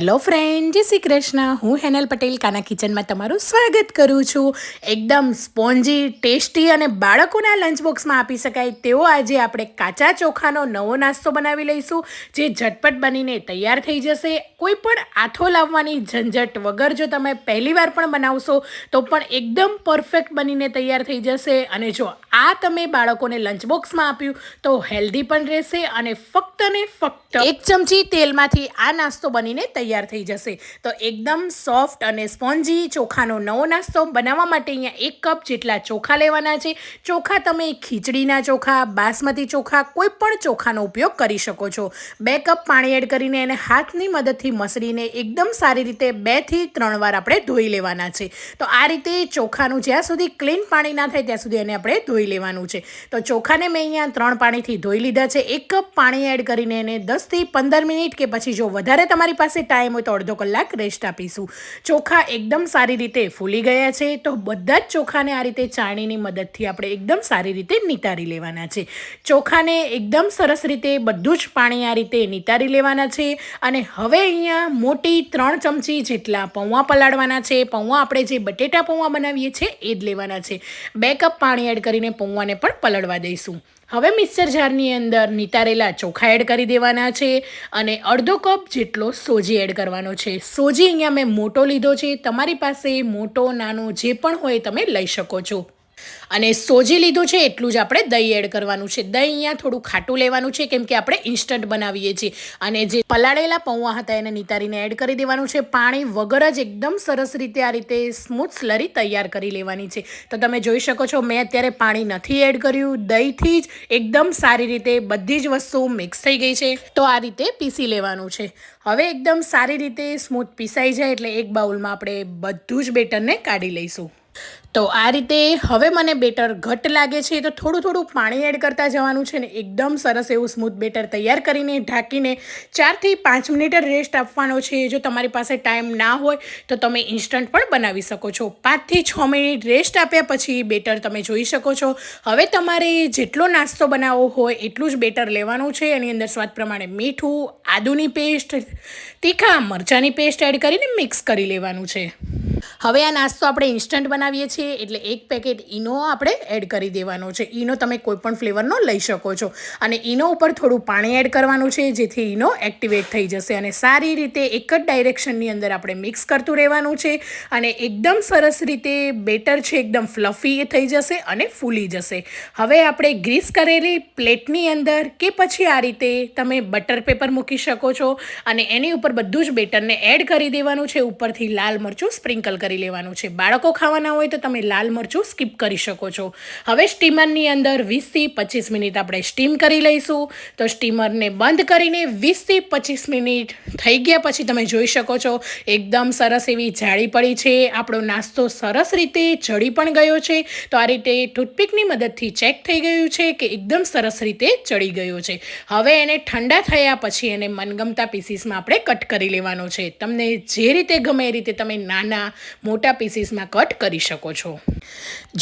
Hello friend, જય શ્રી કૃષ્ણ. હું હેનલ પટેલ, કાના કિચનમાં તમારું સ્વાગત કરું છું. એકદમ સ્પોન્જી, ટેસ્ટી અને બાળકોના લંચ બોક્સમાં આપી શકાય તેવો આજે આપણે કાચા ચોખાનો નવો નાસ્તો બનાવી લઈશું, જે ઝટપટ બનીને તૈયાર થઈ જશે. કોઈ પણ આથો લાવવાની ઝંઝટ વગર જો તમે પહેલીવાર પણ બનાવશો, તો પણ એકદમ પરફેક્ટ બનીને તૈયાર થઈ જશે. અને જો આ તમે બાળકોને લંચ બોક્સમાં આપ્યું, તો હેલ્ધી પણ રહેશે અને ફક્ત ને ફક્ત એક ચમચી તેલમાંથી આ નાસ્તો બનીને તૈયાર થઈ જશે. તો એકદમ સોફ્ટ અને સ્પોન્જી ચોખાનો નવો નાસ્તો બનાવવા માટે અહીંયા એક કપ જેટલા ચોખા લેવાના છે. ચોખા તમે ખીચડીના ચોખા, બાસમતી ચોખા, કોઈ પણ ચોખાનો ઉપયોગ કરી શકો છો. બે કપ પાણી એડ કરીને એને હાથની મદદથી મસળીને એકદમ સારી રીતે બેથી ત્રણ વાર આપણે ધોઈ લેવાના છે. તો આ રીતે ચોખાનું જ્યાં સુધી ક્લીન પાણી ના થાય ત્યાં સુધી એને આપણે ધોઈ લેવાનું છે. તો ચોખાને મેં અહીંયા ત્રણ પાણીથી ધોઈ લીધા છે. એક કપ પાણી એડ કરીને એને દસથી પંદર મિનિટ કે પછી જો વધારે તમારી પાસે ટાઈમ હોય તો અડધો કલાક રેસ્ટ આપીશું. ચોખા એકદમ સારી રીતે ફૂલી ગયા છે, તો બધા જ ચોખાને આ રીતે ચાણીની મદદથી આપણે એકદમ સારી રીતે નિતારી લેવાના છે. ચોખાને એકદમ સરસ રીતે બધું જ પાણી આ રીતે નિતારી લેવાના છે, અને હવે અહીંયા મોટી ત્રણ ચમચી જેટલા પૌવા પલાળવાના છે. પૌવા આપણે જે બટેટા પૌવા બનાવીએ છીએ, એ જ લેવાના છે. બે કપ પાણી એડ કરીને પૌવાને પણ પલળવા દઈશું. હવે મિક્સર જારની અંદર નિતારેલા ચોખા એડ કરી દેવાના છે અને અડધો કપ જેટલો સોજી એડ કરવાનો છે. સોજી અહીંયા મેં મોટો લીધો છે. તમારી પાસે મોટો, નાનો જે પણ હોય તમે લઈ શકો છો. અને સોજી લીધું છે એટલું જ આપણે દહીં એડ કરવાનું છે. દહીં અહીંયા થોડું ખાટું લેવાનું છે કેમ કે આપણે ઇન્સ્ટન્ટ બનાવીએ છીએ. અને જે પલાળેલા પૌવા હતા એને નિતારીને એડ કરી દેવાનું છે. પાણી વગર જ એકદમ સરસ રીતે આ રીતે સ્મૂથ સ્લરી તૈયાર કરી લેવાની છે. તો તમે જોઈ શકો છો, મેં અત્યારે પાણી નથી એડ કર્યું, દહીંથી જ એકદમ સારી રીતે બધી જ વસ્તુ મિક્સ થઈ ગઈ છે. તો આ રીતે પીસી લેવાનું છે. હવે એકદમ સારી રીતે સ્મૂથ પીસાઈ જાય એટલે એક બાઉલમાં આપણે બધું જ બેટરને કાઢી લઈશું. તો આ રીતે હવે મને બેટર ઘટ લાગે છે તો થોડું થોડું પાણી એડ કરતા જવાનું છે ને એકદમ સરસ એવું સ્મૂથ બેટર તૈયાર કરીને ઢાંકીને ચારથી પાંચ મિનિટ રેસ્ટ આપવાનો છે, જો તમારી પાસે ટાઈમ ના હોય તો તમે ઇન્સ્ટન્ટ પણ બનાવી શકો છો. પાંચથી છ મિનિટ રેસ્ટ આપ્યા પછી બેટર તમે જોઈ શકો છો. હવે તમારે જેટલો નાસ્તો બનાવવો હોય એટલું જ બેટર લેવાનું છે, એની અંદર સ્વાદ પ્રમાણે મીઠું, આદુની પેસ્ટ તીખા મરચાંની પેસ્ટ એડ કરીને મિક્સ કરી લેવાનું છે. હવે આ નાસ્તો આપણે ઇન્સ્ટન્ટ બનાવીએ છીએ, એટલે એક પેકેટ ઈનો આપણે એડ કરી દેવાનો છે. ઈનો તમે કોઈપણ ફ્લેવરનો લઈ શકો છો. અને ઈનો ઉપર થોડું પાણી એડ કરવાનું છે, જેથી ઈનો એક્ટિવેટ થઈ જશે. અને સારી રીતે એક જ ડાયરેક્શનની અંદર આપણે મિક્સ કરતું રહેવાનું છે. અને એકદમ સરસ રીતે બેટર છે, એકદમ ફ્લફી થઈ જશે અને ફૂલી જશે. હવે આપણે ગ્રીસ કરેલી પ્લેટની અંદર કે પછી આ રીતે તમે બટર પેપર મૂકી શકો છો. અને એની ઉપર બધું જ બેટરને એડ કરી દેવાનું છે. ઉપરથી લાલ મરચું સ્પ્રિંકલ કરી લેવાનું છે. બાળકો ખાવાના હોય તો તમે લાલ મરચું સ્કીપ કરી શકો છો. હવે સ્ટીમરની અંદર વીસથી પચીસ મિનિટ આપણે સ્ટીમ કરી લઈશું. તો સ્ટીમરને બંધ કરીને વીસથી પચીસ મિનિટ થઈ ગયા પછી તમે જોઈ શકો છો, એકદમ સરસ એવી જાળી પડી છે. આપણો નાસ્તો સરસ રીતે ચડી પણ ગયો છે. તો આ રીતે ટૂથપીકની મદદથી ચેક થઈ ગયું છે કે એકદમ સરસ રીતે ચડી ગયો છે. હવે એને ઠંડા થયા પછી એને મનગમતા પીસીસમાં આપણે કટ કરી લેવાનો છે. તમને જે રીતે ગમે એ રીતે તમે નાના મોટા પીસીસમાં કટ કરી શકો છો.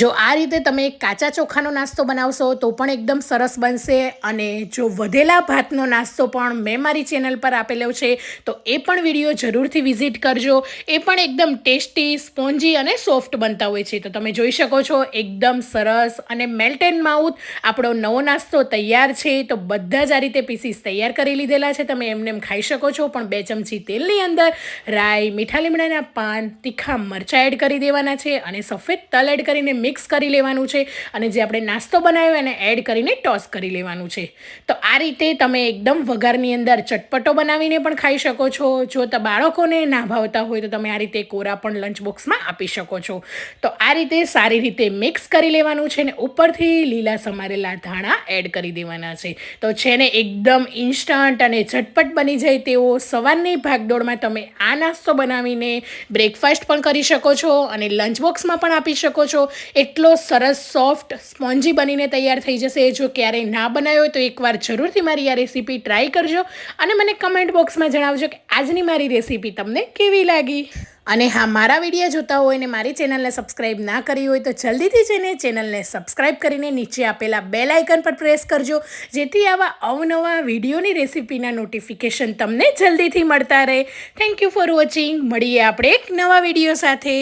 જો આ રીતે તમે કાચા ચોખાનો નાસ્તો બનાવશો તો પણ એકદમ સરસ બનશે અને જો વધેલા ભાતનો નાસ્તો પણ મેં મારી ચેનલ પર આપેલો છે તો એ પણ વીડિયો જરૂરથી વિઝિટ કરજો. એ પણ એકદમ ટેસ્ટી સ્પોન્જી અને સોફ્ટ બનતા હોય છે. તો તમે જોઈ શકો છો એકદમ સરસ અને મેલ્ટ એન્ડ માઉથ આપણો નવો નાસ્તો તૈયાર છે. તો બધા જ આ રીતે પીસીસ તૈયાર કરી લીધેલા છે. તમે એમને એમ ખાઈ શકો છો. પણ બે ચમચી તેલની અંદર રાઈ, મીઠા લીમડાના પાન, તીખા મરચાં એડ કરી દેવાના છે અને સફેદ તલ એડ કરીને મિક્સ કરી લેવાનું છે અને જે આપણે નાસ્તો બનાવ્યો એને એડ કરીને ટોસ કરી લેવાનું છે. તો આ રીતે તમે એકદમ વઘારની અંદર ચટપટો બનાવીને પણ ખાઈ શકો છો. જો બાળકોને ના ભાવતા હોય તો તમે આ રીતે કોરા પણ લંચ બોક્સમાં આપી શકો છો. તો આ રીતે સારી રીતે મિક્સ કરી લેવાનું છે ને ઉપરથી લીલા સમારેલા ધાણા એડ કરી દેવાના છે. તો છે ને એકદમ ઇન્સ્ટન્ટ અને ઝટપટ બની જાય તેવો સવારની ભાગદોડમાં તમે આ નાસ્તો બનાવીને બ્રેકફાસ્ટ પણ કરી શકો છો અને લંચ બોક્સમાં પણ આપી શકો છો. એટલો સરસ સોફ્ટ સ્પોન્જી બનીને તૈયાર થઈ જશે. જો ક્યારેય ના બનાવ્યો હોય તો એકવાર જરૂરથી મારી આ રેસીપી ટ્રાય કરજો અને મને કમેન્ટ બોક્સમાં જણાવજો કે આજની મારી રેસીપી તમને કેવી લાગી? અને હા, મારા વીડિયો જોતા હોય ને મારી ચેનલને સબસ્ક્રાઈબ ના કરી હોય તો જલ્દીથી જઈને ચેનલને સબસ્ક્રાઈબ કરીને નીચે આપેલા બેલ આઇકન પર પ્રેસ કરજો, જેથી આવા અવનવા વિડીયોની રેસિપીના નોટિફિકેશન તમને જલ્દીથી મળતા રહે. થેન્ક યુ ફોર વોચિંગ મળીએ આપણે એક નવા વીડિયો સાથે.